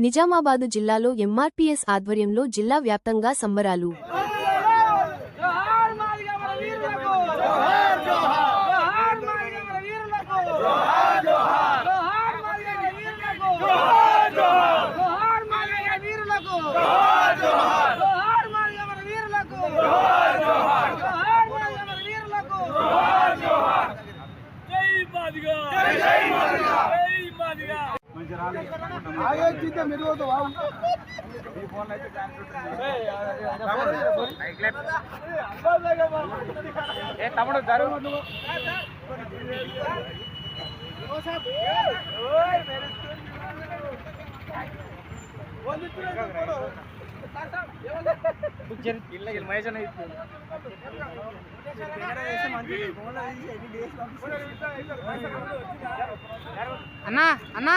నిజామాబాదు జిల్లాలో ఎంఆర్పీఎస్ ఆధ్వర్యంలో జిల్లా వ్యాప్తంగా సంబరాలు జోహార్ మాదిగ మన వీరులకు జోహార్ జోహార్ మాదిగ మన వీరులకు జోహార్ జోహార్ జోహార్ మాదిగ మన వీరులకు జోహార్ జోహార్ జోహార్ మాదిగ వీరులకు జోహార్ జోహార్ జోహార్ మాదిగ మన వీరులకు జోహార్ జోహార్ జోహార్ మాదిగ మన వీరులకు జోహార్ జోహార్ జై మాదిగ జై జై మాదిగ జై మాదిగ తమ్ముడు జరుగు అన్నా అన్నా.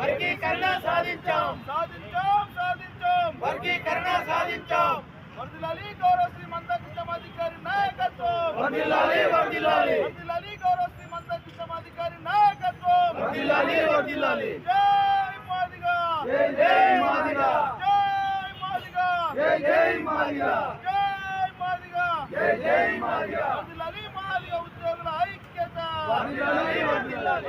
వర్గీకరణ సాధించాం. సాధించాం సాధించాం. వర్గీకరణ సాధించాం. వర్దిలాలి గౌరవ శ్రీమంత కృష్ణమాధికారి నాయకత్వం. వర్దిలాలి వర్దిలాలి. వర్దిలాలి గౌరవ శ్రీమంత కృష్ణమాధికారి నాయకత్వం. వర్దిలాలి వర్దిలాలి. జై మాదిగా. జై జై మాదిగా. జై మాదిగా. జై జై మాదిగా. జై మాదిగా. జై జై మాదిగా. వర్దిలాలి మాదిగా ఉద్యోగుల ఐక్యత. వర్దిలాలి వర్దిలాలి.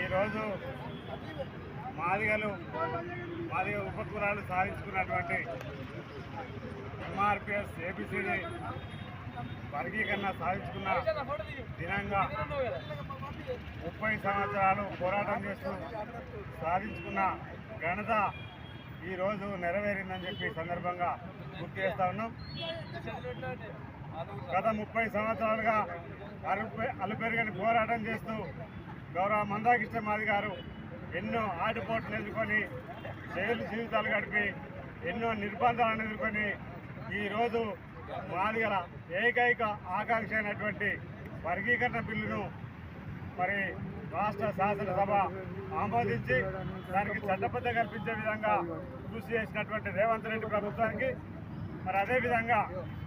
ఈరోజు మాదిగలు మాదిగ ఉపకులాలు సాధించుకున్నటువంటి ఎంఆర్పిఎస్ ఏబిసిడి వర్గీకరణ సాధించుకున్న దినంగా ముప్పై సంవత్సరాలు పోరాటం చేస్తూ సాధించుకున్న ఘనత ఈరోజు నెరవేరిందని చెప్పి సందర్భంగా గుర్తు చేస్తా ఉన్నాం. గత ముప్పై సంవత్సరాలుగా అలుపె అలుపెరుగని పోరాటం చేస్తూ గౌరవ మందాకృష్ణ మాది గారు ఎన్నో ఆటుపోట్లు ఎదుర్కొని జైలు జీవితాలు గడిపి ఎన్నో నిర్బంధాలను ఎదుర్కొని ఈరోజు మాదిగల ఏకైక ఆకాంక్ష అయినటువంటి వర్గీకరణ బిల్లును మరి రాష్ట్ర శాసనసభ ఆమోదించి దానికి చట్టబద్ధ కల్పించే విధంగా కృషి చేసినటువంటి రేవంత్ రెడ్డి ప్రభుత్వానికి మరి అదేవిధంగా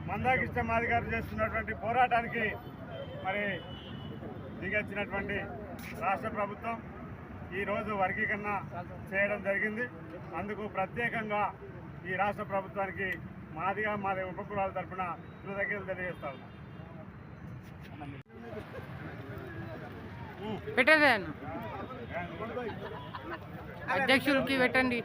మందాకృష్ణ మాదిగారు చేస్తున్నటువంటి పోరాటానికి మరి దిగొచ్చినటువంటి రాష్ట్ర ప్రభుత్వం ఈరోజు వర్గీకరణ చేయడం జరిగింది. అందుకు ప్రత్యేకంగా ఈ రాష్ట్ర ప్రభుత్వానికి మాదిగా మాది ఉపకులాల తరఫున కృతజ్ఞతలు తెలియజేస్తా పెట్టేదాను అధ్యక్షులకి పెట్టండి.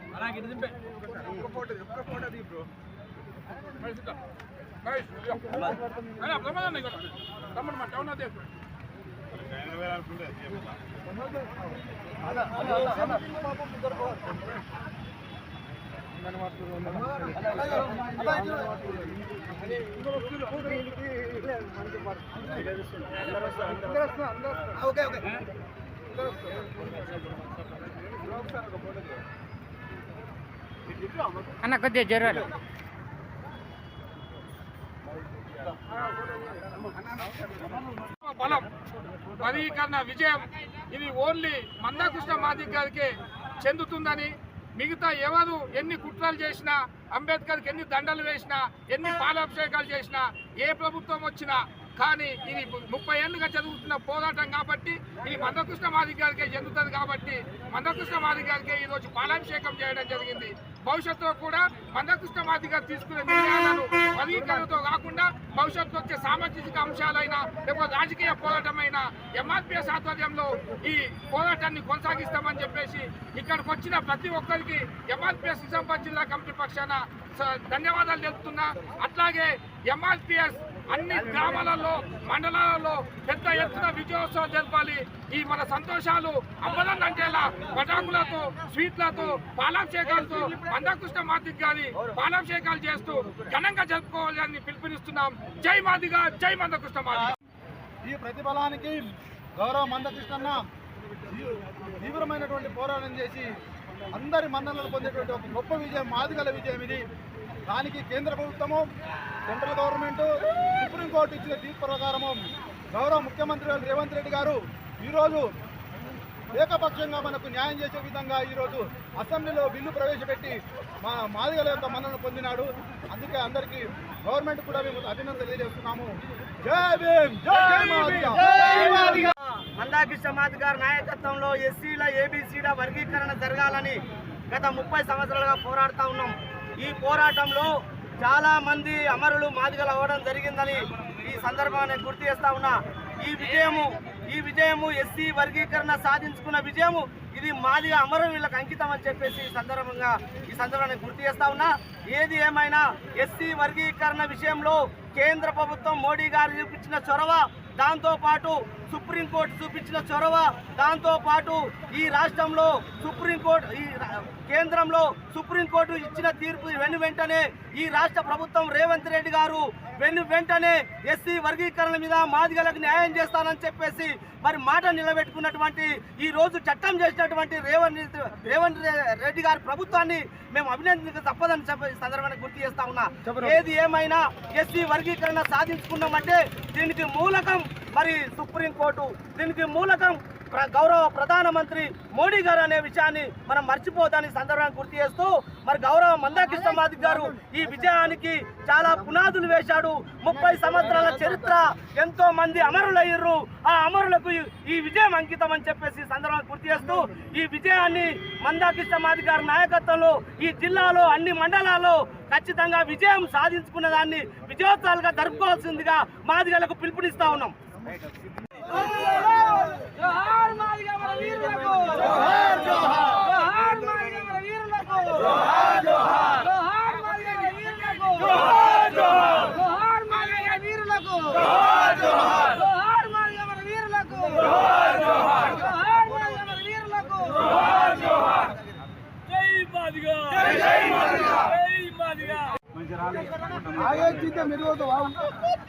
ఓకే ఓకే అన్న కొద్దిగా జరగాలి బలం పదవీకరణ విజయం. ఇది ఓన్లీ మందాకృష్ణ మాదిక్ గారికి చెందుతుందని మిగతా ఎవరు ఎన్ని కుట్రలు చేసినా అంబేద్కర్కి ఎన్ని దండలు వేసినా ఎన్ని పాలాభిషేకాలు చేసినా ఏ ప్రభుత్వం వచ్చినా కానీ ఇది ముప్పై ఏళ్ళుగా జరుగుతున్న పోరాటం కాబట్టి ఇది మందకృష్ణ మాదిక్ గారికే చెందుతుంది కాబట్టి మందకృష్ణ మాదిక్ గారికే ఈరోజు పాలాభిషేకం చేయడం జరిగింది. భవిష్యత్తులో కూడా మందకృష్ణ మాదిక్ గారు తీసుకునే నిర్ణయాలను వర్గీకరణతో కాకుండా భవిష్యత్తు వచ్చే సామాజిక అంశాలైన లేకపోతే రాజకీయ పోరాటమైన ఎంఆర్పిఎస్ ఆధ్వర్యంలో ఈ పోరాటాన్ని కొనసాగిస్తామని చెప్పేసి ఇక్కడికి వచ్చిన ప్రతి ఒక్కరికి ఎంఆర్పిఎస్ నిజామాబాద్ జిల్లా కమిటీ పక్షాన ధన్యవాదాలు తెలుపుతున్నా. అట్లాగే ఎంఆర్పిఎస్ అన్ని గ్రామాలలో మండలాలలో పెద్ద ఎత్తున విజయోత్సవం జరపాలి. ఈ మన సంతోషాలు అమ్మదం అంటేలా పటాకులతో స్వీట్లతో పాలాభిషేకాలతో మందకృష్ణ మాదిక్ గారి పాలాభిషేకాలు చేస్తూ ఘనంగా జరుపుకోవాలని పిలుపునిస్తున్నాం. జై మాదిగా జై మందకృష్ణ మాదిగ ఈ ప్రతిఫలానికి గౌరవ మందకృష్ణ తీవ్రమైనటువంటి పోరాటం చేసి అందరి మన్ననలు పొందేటువంటి ఒక గొప్ప విజయం మాదిగల విజయం ఇది. దానికి కేంద్ర ప్రభుత్వము సెంట్రల్ గవర్నమెంట్ సుప్రీంకోర్టు ఇచ్చిన తీర్పు ప్రకారము గౌరవ ముఖ్యమంత్రి రేవంత్ రెడ్డి గారు ఈరోజు ఏకపక్షంగా మనకు న్యాయం చేసే విధంగా ఈరోజు అసెంబ్లీలో బిల్లు ప్రవేశపెట్టి మా మాదిగల యొక్క మన్నను పొందినాడు. అందుకే అందరికీ గవర్నమెంట్ కూడా మేము అభినందన తెలియజేస్తున్నాము. మందాకృష్ణ మాది గారి నాయకత్వంలో ఎస్సీల ఏబీసీల వర్గీకరణ జరగాలని గత ముప్పై సంవత్సరాలుగా పోరాడుతూ ఉన్నాం. ఈ పోరాటంలో చాలా మంది అమరులు మాదిగలు అవ్వడం జరిగిందని ఈ సందర్భాన్ని గుర్తు చేస్తా ఉన్నా. ఈ విజయము ఈ విజయము ఎస్సీ వర్గీకరణ సాధించుకున్న విజయము ఇది మాదిగా అమరవీళ్ళకు అంకితం అని చెప్పేసి ఈ సందర్భంగా ఈ సందర్భాన్ని గుర్తు చేస్తా ఉన్నా. ఏది ఏమైనా ఎస్సీ వర్గీకరణ విషయంలో కేంద్ర ప్రభుత్వం మోడీ గారు చూపించిన చొరవ దాంతోపాటు సుప్రీంకోర్టు చూపించిన చొరవ దాంతోపాటు ఈ రాష్ట్రంలో సుప్రీంకోర్టు ఈ కేంద్రంలో సుప్రీంకోర్టు ఇచ్చిన తీర్పు వెను వెంటనే ఈ రాష్ట్ర ప్రభుత్వం రేవంత్ రెడ్డి గారు వెను వెంటనే ఎస్సీ వర్గీకరణ మీద మాదిగలకు న్యాయం చేస్తానని చెప్పేసి మరి మాట నిలబెట్టుకున్నటువంటి ఈ రోజు చట్టం చేసినటువంటి రేవంత్ రేవంత్ రెడ్డి గారి ప్రభుత్వాన్ని మేము అభినందించక తప్పదని చెప్పి సందర్భాన్ని గుర్తు చేస్తా ఉన్నా. ఏది ఏమైనా ఎస్సీ వర్గీకరణ సాధించుకున్నామంటే దీనికి మూలకం మరి సుప్రీంకోర్టు. దీనికి మూలకం గౌరవ ప్రధానమంత్రి మోడీ గారు అనే విషయాన్ని మనం మర్చిపోదని సందర్భాన్ని గుర్తు చేస్తూ మరి గౌరవ మందాకృష్ణ మాదిక్ గారు ఈ విజయానికి చాలా పునాదులు వేశాడు. ముప్పై సంవత్సరాల చరిత్ర ఎంతో మంది అమరులయ్యారు ఆ అమరులకు ఈ- విజయం అంకితం అని చెప్పేసి సందర్భాన్ని గుర్తు చేస్తూ ఈ విజయాన్ని మందాకృష్ణ మాదిక్ గారి నాయకత్వంలో ఈ జిల్లాలో అన్ని మండలాల్లో ఖచ్చితంగా విజయం సాధించుకున్న దాన్ని విజయోత్సవాలుగా జరుపుకోవాల్సిందిగా మాదిగలకు పిలుపునిస్తా ఉన్నాం. ఏ తమ్ముడు జరుగు అన్నా అన్నా అన్నగారు మాదిగ ఉద్యోగుల ఐక్యత మాదిగ ఉద్యోగుల ఐక్యత అన్న స్లోగన్స్ చేయండి అన్న అన్న స్లోగన్స్ వర్ధిల్లాలి మాదిగ ఉద్యోగుల ఐక్యత వర్ధిల్లాలి వర్ధిల్లాలి వర్ధిల్లాలి మాదిగ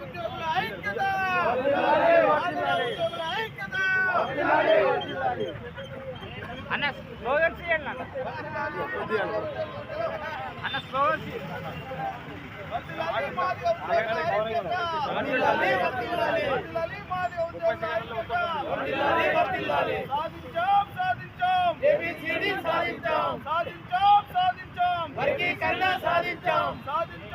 ఉద్యోగుల ఐక్యత వర్ధిల్లాలి వర్ధిల్లాలి సాధించాం సాధించాం ఏబిసిడి సాధించాం సాధించాం సాధించాం వర్గీకరణ సాధించాం సాధించాం సాధించాం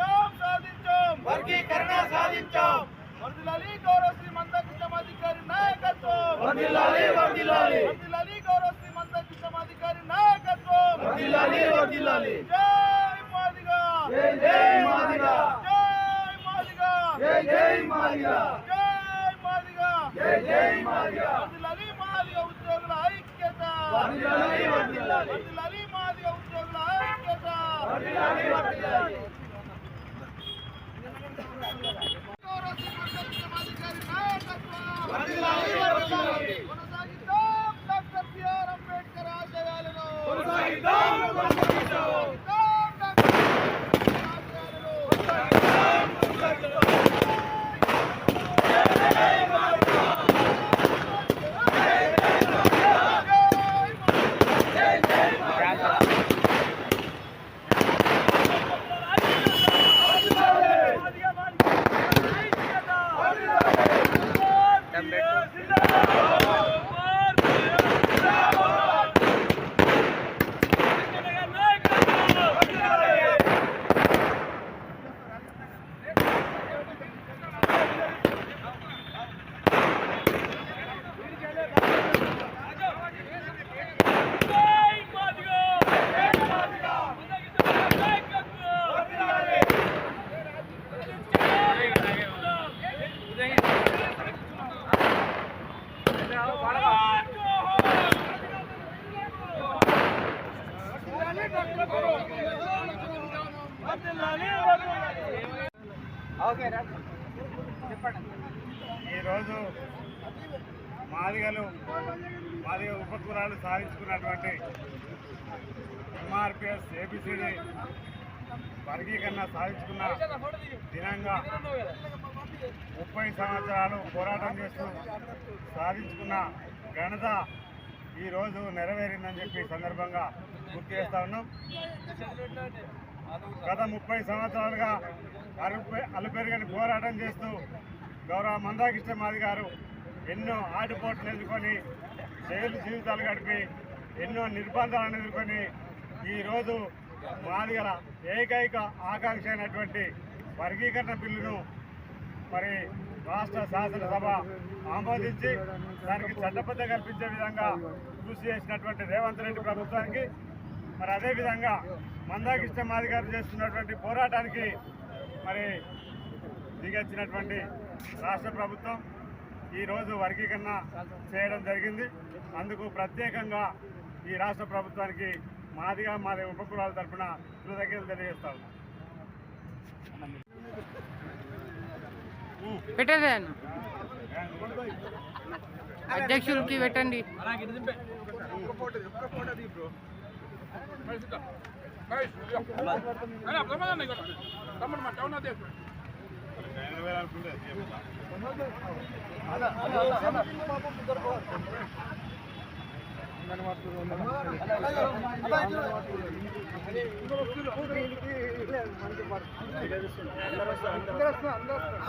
వర్గీకరణ సాధించాం వర్దిలాలి గౌరవ శ్రీమంత కిష్టమాధికారి నాయకత్వం వర్దిలాలి వర్దిలాలి వర్దిలాలి గౌరవ శ్రీమంత కిష్టమాధికారి నాయకత్వం వర్దిలాలి వర్దిలాలి జై మాదిగా జై జై మాదిగా జై మాదిగా జై జై మాదిగా జై మాదిగా జై జై మాదిగా వర్దిలాలి మాదిగా ఉద్యోగుల ఐక్యత వర్దిలాలి వర్దిలాలి వర్దిలాలి మాదిగా ఉద్యోగుల ఐక్యత వర్దిలాలి వర్దిలాలి ఈరోజు మాదిగలు మాదిగ ఉపకులాలు సాధించుకున్నటువంటి ఎంఆర్పిఎస్ ఏబిసిడి వర్గీకరణ సాధించుకున్న దినంగా ముప్పై సంవత్సరాలు పోరాటం చేస్తూ సాధించుకున్న ఘనత ఈరోజు నెరవేరిందని చెప్పి సందర్భంగా గుర్తు చేస్తా ఉన్నాం. గత ముప్పై సంవత్సరాలుగా అరుపు అలుపెరుగని పోరాటం చేస్తూ గౌరవ మందాకృష్ణ మాది గారు ఎన్నో ఆటుపోట్లు ఎదుర్కొని జైలు జీవితాలు గడిపి ఎన్నో నిర్బంధాలను ఎదుర్కొని ఈరోజు మాదిగల ఏకైక ఆకాంక్ష అయినటువంటి వర్గీకరణ బిల్లును మరి రాష్ట్ర శాసనసభ ఆమోదించి దానికి చట్టబద్ధ కల్పించే విధంగా కృషి చేసినటువంటి రేవంత్ రెడ్డి ప్రభుత్వానికి మరి అదేవిధంగా మందాకృష్ణ మాది గారు చేస్తున్నటువంటి పోరాటానికి మరి దిగొచ్చినటువంటి రాష్ట్ర ప్రభుత్వం ఈరోజు వర్గీకరణ చేయడం జరిగింది. అందుకు ప్రత్యేకంగా ఈ రాష్ట్ర ప్రభుత్వానికి మాదిగా మాది ఉపకులాల తరఫున కృతజ్ఞతలు తెలియజేస్తా ఉన్నాం. పెట్టండి అన్న అధ్యక్షులకి పెట్టండి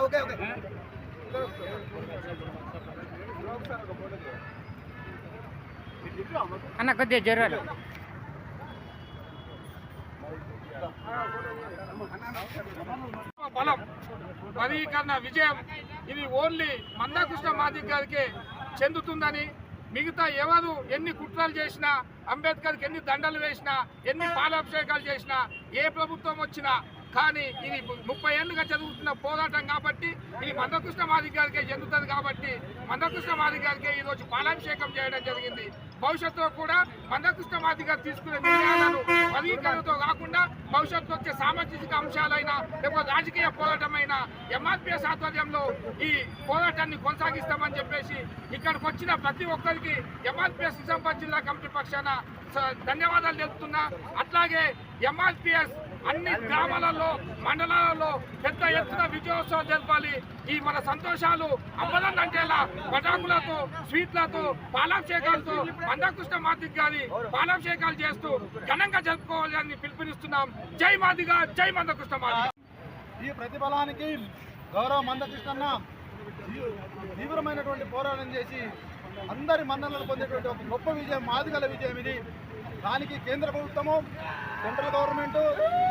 ఓకే ఓకే అన్న కొద్దిగా జరగాలి బలం వర్గీకరణ విజయం ఇది ఓన్లీ మందాకృష్ణ మాదిక్ గారికి చెందుతుందని మిగతా ఎవరు ఎన్ని కుట్రలు చేసినా అంబేద్కర్కి ఎన్ని దండలు వేసినా ఎన్ని పాలాభిషేకాలు చేసినా ఏ ప్రభుత్వం వచ్చినా కానీ ఇది ముప్పై ఏళ్ళుగా జరుగుతున్న పోరాటం కాబట్టి ఇది మందకృష్ణ మాదిక్ గారికే చెందుతుంది కాబట్టి మందకృష్ణ మాదిక్ గారికే ఈరోజు పాలాభిషేకం చేయడం జరిగింది. భవిష్యత్తులో కూడా మందకృష్ణ మాదిక్ గారు తీసుకునే నిర్ణయాలను వర్గీకరణతో భవిష్యత్తు వచ్చే సామాజిక అంశాలైన లేకపోతే రాజకీయ పోరాటమైన ఎంఆర్పిఎస్ ఆధ్వర్యంలో ఈ పోరాటాన్ని కొనసాగిస్తామని చెప్పేసి ఇక్కడికి వచ్చిన ప్రతి ఒక్కరికి ఎంఆర్పిఎస్ నిజామాబాద్ జిల్లా కమిటీ పక్షాన ధన్యవాదాలు తెలుపుతున్నా. అట్లాగే ఎంఆర్పిఎస్ అన్ని గ్రామాలలో మండలాలలో పెద్ద ఎత్తున విజయోత్సవం జరపాలి. ఈ మన సంతోషాలు అమ్మదండంటేలా పటాకులతో స్వీట్లతో పాలాభిషేకాలతో మందకృష్ణ మాదిక్ గారి పాలాభిషేకాలు చేస్తూ ఘనంగా జరుపుకోవాలని పిలుపునిస్తున్నాం. జై మాదిగా జై మందకృష్ణ మాదిగ. ఈ ప్రతిఫలానికి గౌరవ మందకృష్ణ తీవ్రమైనటువంటి పోరాటం చేసి అందరి మన్ననలు పొందేటువంటి ఒక గొప్ప విజయం మాదిగల విజయం ఇది. దానికి కేంద్ర ప్రభుత్వము సెంట్రల్ గవర్నమెంట్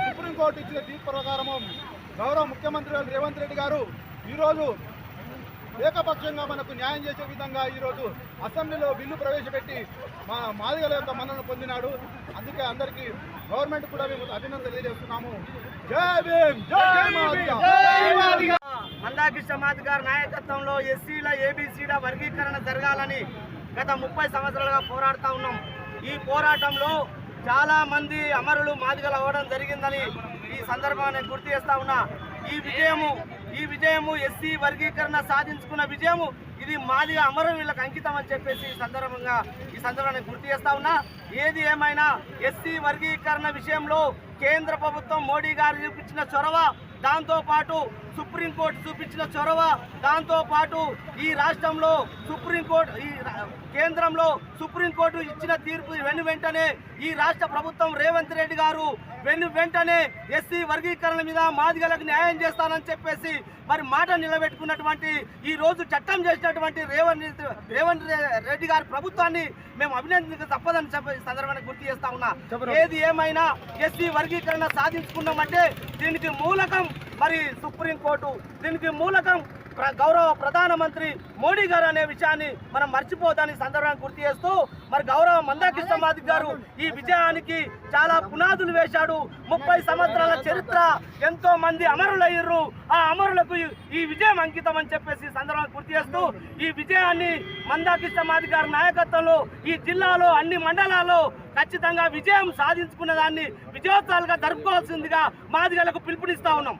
సుప్రీంకోర్టు ఇచ్చిన తీర్పు ప్రకారము గౌరవ ముఖ్యమంత్రి రేవంత్ రెడ్డి గారు ఈరోజు ఏకపక్షంగా మనకు న్యాయం చేసే విధంగా ఈరోజు అసెంబ్లీలో బిల్లు ప్రవేశపెట్టి మా మాదిగల యొక్క మన్నను పొందినాడు. అందుకే అందరికీ గవర్నమెంట్ కూడా మేము అభినందనలు తెలియజేస్తున్నాము. మందాకృష్ణ మాది గారి నాయకత్వంలో ఎస్సీల ఏబీసీల వర్గీకరణ జరగాలని గత ముప్పై సంవత్సరాలుగా పోరాడుతూ ఉన్నాం. ఈ పోరాటంలో చాలా మంది అమరులు మాదిగలు అవ్వడం జరిగిందని ఈ సందర్భాన్ని గుర్తు చేస్తా ఉన్నా. ఈ విజయము ఈ విజయము ఎస్సీ వర్గీకరణ సాధించుకున్న విజయము ఇది మాదిగ అమరవీళ్ళకు అంకితం అని చెప్పేసి ఈ సందర్భంగా ఈ సందర్భాన్ని గుర్తు చేస్తా ఉన్నా. ఏది ఏమైనా ఎస్సీ వర్గీకరణ విషయంలో కేంద్ర ప్రభుత్వం మోడీ గారు చూపించిన చొరవ దాంతోపాటు సుప్రీంకోర్టు చూపించిన చొరవ దాంతోపాటు ఈ రాష్ట్రంలో సుప్రీంకోర్టు ఈ రా- కేంద్రంలో సుప్రీంకోర్టు ఇచ్చిన తీర్పు వెను వెంటనే ఈ రాష్ట్ర ప్రభుత్వం రేవంత్ రెడ్డి గారు వెను వెంటనే ఎస్సీ వర్గీకరణ మీద మాదిగలకు న్యాయం చేస్తానని చెప్పేసి మరి మాట నిలబెట్టుకున్నటువంటి ఈ రోజు చట్టం చేసినటువంటి రేవంత్ రేవంత్ రెడ్డి గారి ప్రభుత్వాన్ని మేము అభినందించక తప్పదని సందర్భాన్ని గుర్తు చేస్తా ఉన్నా. ఏది ఏమైనా ఎస్సీ వర్గీకరణ సాధించుకున్నామంటే దీనికి మూలకం మరి సుప్రీంకోర్టు. దీనికి మూలకం గౌరవ ప్రధానమంత్రి మోడీ గారు అనే విషయాన్ని మనం మర్చిపోదాని సందర్భంగా గుర్తు చేస్తూ మరి గౌరవ మందాకృష్ణ మాదిక్ గారు ఈ విజయానికి చాలా పునాదులు వేశాడు. ముప్పై సంవత్సరాల చరిత్ర ఎంతో మంది అమరులయ్యారు ఆ అమరులకు ఈ- విజయం అంకితం అని చెప్పేసి సందర్భాన్ని గుర్తు చేస్తూ ఈ విజయాన్ని మందాకృష్ణ మాదిక్ గారి నాయకత్వంలో ఈ జిల్లాలో అన్ని మండలాల్లో ఖచ్చితంగా విజయం సాధించుకున్న దాన్ని విజయోత్సవాలుగా జరుపుకోవాల్సిందిగా మాదిగలకు పిలుపునిస్తా ఉన్నాం.